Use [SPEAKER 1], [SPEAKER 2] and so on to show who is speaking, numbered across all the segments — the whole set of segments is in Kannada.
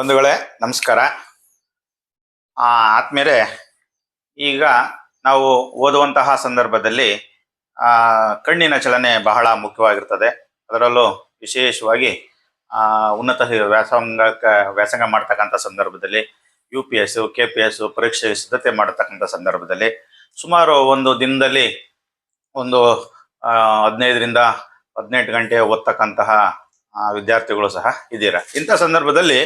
[SPEAKER 1] ಬಂಧುಗಳೇ ನಮಸ್ಕಾರ. ಆತ್ಮೀಯರೇ ಈಗ ನಾವು ಓದುವಂತಹ ಸಂದರ್ಭದಲ್ಲಿ ಆ, ಕಣ್ಣಿನ ಚಲನೆ ಬಹಳ ಮುಖ್ಯವಾಗಿರ್ತದೆ. ಅದರಲ್ಲೂ ವಿಶೇಷವಾಗಿ ಉನ್ನತ ವ್ಯಾಸಂಗಕ್ಕ ವ್ಯಾಸಂಗ ಮಾಡ್ತಕ್ಕಂಥ ಸಂದರ್ಭದಲ್ಲಿ U P S K P S ಪರೀಕ್ಷೆಗೆ ಸಿದ್ಧತೆ ಮಾಡತಕ್ಕಂಥ ಸಂದರ್ಭದಲ್ಲಿ ಸುಮಾರು ಒಂದು ದಿನದಲ್ಲಿ ಒಂದು ಹದಿನೈದರಿಂದ ಹದಿನೆಂಟು ಗಂಟೆ ಓದ್ತಕ್ಕಂತಹ ವಿದ್ಯಾರ್ಥಿಗಳು ಸಹ ಇದ್ದೀರಾ. ಇಂಥ ಸಂದರ್ಭದಲ್ಲಿ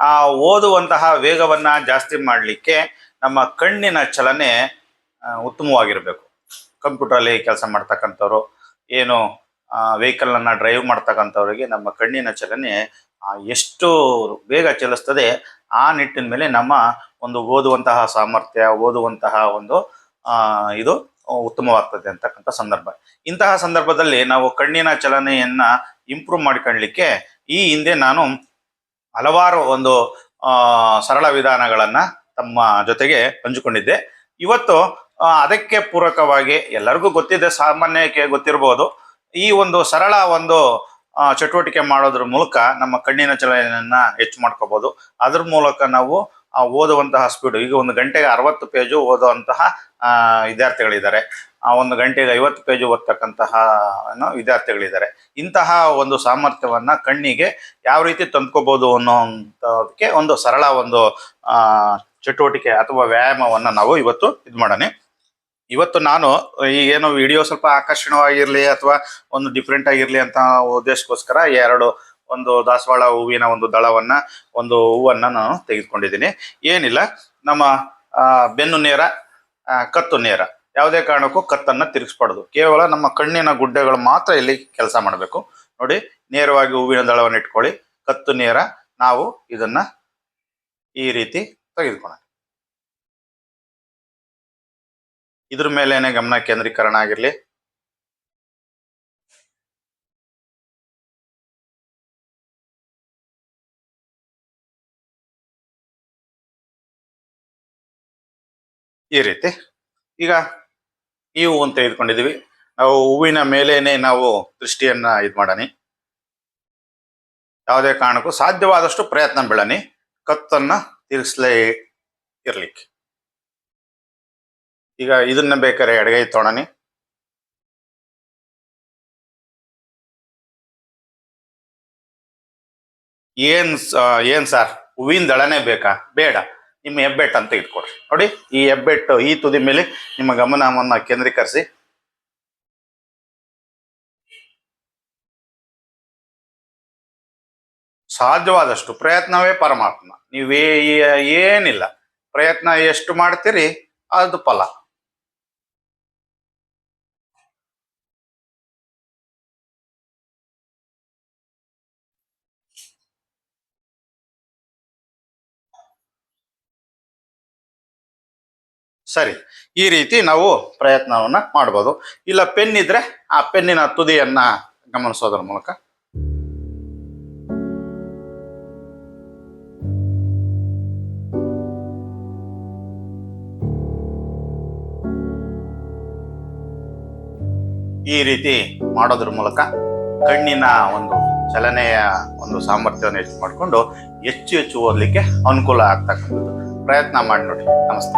[SPEAKER 1] ಆ ಓದುವಂತಹ ವೇಗವನ್ನ ಜಾಸ್ತಿ ಮಾಡಲಿಕ್ಕೆ ನಮ್ಮ ಕಣ್ಣಿನ ಚಲನೆ ಉತ್ತಮವಾಗಿರಬೇಕು. ಕಂಪ್ಯೂಟರಲ್ಲಿ ಕೆಲಸ ಮಾಡ್ತಕ್ಕಂಥವ್ರು, ಏನು ವೆಹಿಕಲ್ ಅನ್ನ ಡ್ರೈವ್ ಮಾಡ್ತಕ್ಕಂಥವ್ರಿಗೆ ನಮ್ಮ ಕಣ್ಣಿನ ಚಲನೆ ಎಷ್ಟು ಬೇಗ ಚಲಿಸ್ತದೆ, ಆ ನಿಟ್ಟಿನ ಮೇಲೆ ನಮ್ಮ ಒಂದು ಓದುವಂತಹ ಸಾಮರ್ಥ್ಯ, ಓದುವಂತಹ ಒಂದು ಇದು ಉತ್ತಮವಾಗ್ತದೆ ಅಂತಕ್ಕಂಥ ಸಂದರ್ಭ. ಇಂತಹ ಸಂದರ್ಭದಲ್ಲಿ ನಾವು ಕಣ್ಣಿನ ಚಲನೆಯನ್ನ ಇಂಪ್ರೂವ್ ಮಾಡ್ಕೊಳ್ಳಿಕ್ಕೆ ಈ ಹಿಂದೆ ನಾನು ಹಲವಾರು ಒಂದು ಸರಳ ವಿಧಾನಗಳನ್ನು ತಮ್ಮ ಜೊತೆಗೆ ಹಂಚಿಕೊಂಡಿದ್ದೆ. ಇವತ್ತು ಅದಕ್ಕೆ ಪೂರಕವಾಗಿ ಎಲ್ಲರಿಗೂ ಗೊತ್ತಿದೆ, ಸಾಮಾನ್ಯಕ್ಕೆ ಗೊತ್ತಿರಬಹುದು ಈ ಒಂದು ಸರಳ ಒಂದು ಚಟುವಟಿಕೆ ಮಾಡೋದ್ರ ಮೂಲಕ ನಮ್ಮ ಕಣ್ಣಿನ ಚಲನೆಯನ್ನ ಹೆಚ್ಚು ಮಾಡ್ಕೋಬಹುದು ಅದ್ರ ಮೂಲಕ ನಾವು ಓದುವಂತಹ ಸ್ಪೀಡು ಈಗ ಒಂದು ಗಂಟೆಗೆ ಅರವತ್ತು ಪೇಜು ಓದುವಂತಹ ವಿದ್ಯಾರ್ಥಿಗಳಿದ್ದಾರೆ. ಆ ಒಂದು ಗಂಟೆಗೆ ಐವತ್ತು ಪೇಜು ಓದ್ತಕ್ಕಂತಹ ವಿದ್ಯಾರ್ಥಿಗಳಿದ್ದಾರೆ. ಇಂತಹ ಒಂದು ಸಾಮರ್ಥ್ಯವನ್ನು ಕಣ್ಣಿಗೆ ಯಾವ ರೀತಿ ತಂದ್ಕೋಬೋದು ಅನ್ನೋಂಥದಕ್ಕೆ ಒಂದು ಸರಳ ಒಂದು ಚಟುವಟಿಕೆ ಅಥವಾ ವ್ಯಾಯಾಮವನ್ನು ನಾವು ಇವತ್ತು ಇದು ಮಾಡೋಣ. ಇವತ್ತು ನಾನು ಈಗೇನು ವಿಡಿಯೋ ಸ್ವಲ್ಪ ಆಕರ್ಷಣವಾಗಿರಲಿ ಅಥವಾ ಒಂದು ಡಿಫ್ರೆಂಟ್ ಆಗಿರಲಿ ಅಂತ ಉದ್ದೇಶಕ್ಕೋಸ್ಕರ ಎರಡು ಒಂದು ದಾಸವಾಳ ಹೂವಿನ ಒಂದು ದಳವನ್ನ, ಒಂದು ಹೂವನ್ನ ನಾನು ತೆಗೆದುಕೊಂಡಿದ್ದೀನಿ. ಏನಿಲ್ಲ, ನಮ್ಮ ಬೆನ್ನು ನೇರ ಕತ್ತು ನೇರ. ಯಾವುದೇ ಕಾರಣಕ್ಕೂ ಕತ್ತನ್ನ ತಿರುಗಿಸ್ಬಾರ್ದು. ಕೇವಲ ನಮ್ಮ ಕಣ್ಣಿನ ಗುಡ್ಡೆಗಳು ಮಾತ್ರ ಇಲ್ಲಿ ಕೆಲಸ ಮಾಡಬೇಕು. ನೋಡಿ, ನೇರವಾಗಿ ಹೂವಿನ ದಳವನ್ನು ಇಟ್ಕೊಳ್ಳಿ. ಕತ್ತು ನೇರ, ನಾವು ಇದನ್ನ ಈ ರೀತಿ ತೆಗೆದುಕೊಳ್ಳೋಣ. ಇದ್ರ ಮೇಲೇನೆ ಗಮನ ಕೇಂದ್ರೀಕರಣ ಆಗಿರ್ಲಿ. ಈ ರೀತಿ. ಈಗ ಈ ಹೂವನ್ನು ತೆಗೆದುಕೊಂಡಿದೀವಿ ನಾವು ಹೂವಿನ ಮೇಲೇನೆ ನಾವು ದೃಷ್ಟಿಯನ್ನ ಇದು ಮಾಡಣಿ. ಯಾವುದೇ ಕಾರಣಕ್ಕೂ ಸಾಧ್ಯವಾದಷ್ಟು ಪ್ರಯತ್ನ ಬೀಳನಿ ಕತ್ತನ್ನ ತಿರುಗಿಸ್ಲೇ ಇರ್ಲಿಕ್ಕೆ. ಈಗ ಇದನ್ನ ಬೇಕಾದ್ರೆ ಎಡಗೈ ತೊಗೊಳನಿ ಏನ್ ಏನ್ ಸರ್? ಹೂವಿನ ದಳನೇ ಬೇಕಾ? ಬೇಡ. ನಿಮ್ಮ ಹೆಬ್ಬೆಟ್ಟು ಅಂತ ಇಟ್ಕೊಡ್ರಿ ನೋಡಿ, ಈ ಹೆಬ್ಬೆಟ್ಟು, ಈ ತುದಿ ಮೇಲೆ ನಿಮ್ಮ ಗಮನವನ್ನು ಕೇಂದ್ರೀಕರಿಸಿ. ಸಾಧ್ಯವಾದಷ್ಟು ಪ್ರಯತ್ನವೇ ಪರಮಾತ್ಮ. ನೀವೇ ಏನಿಲ್ಲ. ಪ್ರಯತ್ನ ಎಷ್ಟು ಮಾಡ್ತೀರಿ, ಅದು ಫಲ. ಸರಿ, ಈ ರೀತಿ ನಾವು ಪ್ರಯತ್ನವನ್ನ ಮಾಡ್ಬೋದು. ಇಲ್ಲ ಪೆನ್ ಇದ್ರೆ ಆ ಪೆನ್ನಿನ ತುದಿಯನ್ನ ಗಮನಿಸೋದ್ರ ಮೂಲಕ. ಈ ರೀತಿ ಮಾಡೋದ್ರ ಮೂಲಕ ಕಣ್ಣಿನ ಒಂದು ಚಲನೆಯ ಒಂದು ಸಾಮರ್ಥ್ಯವನ್ನು ಹೆಚ್ಚು ಮಾಡಿಕೊಂಡು ಹೆಚ್ಚು ಹೆಚ್ಚು ಓದಲಿಕ್ಕೆ ಅನುಕೂಲ ಆಗ್ತಕ್ಕಂಥದ್ದು. ಪ್ರಯತ್ನ ಮಾಡಿ ನೋಡಿ. ನಮಸ್ತೆ.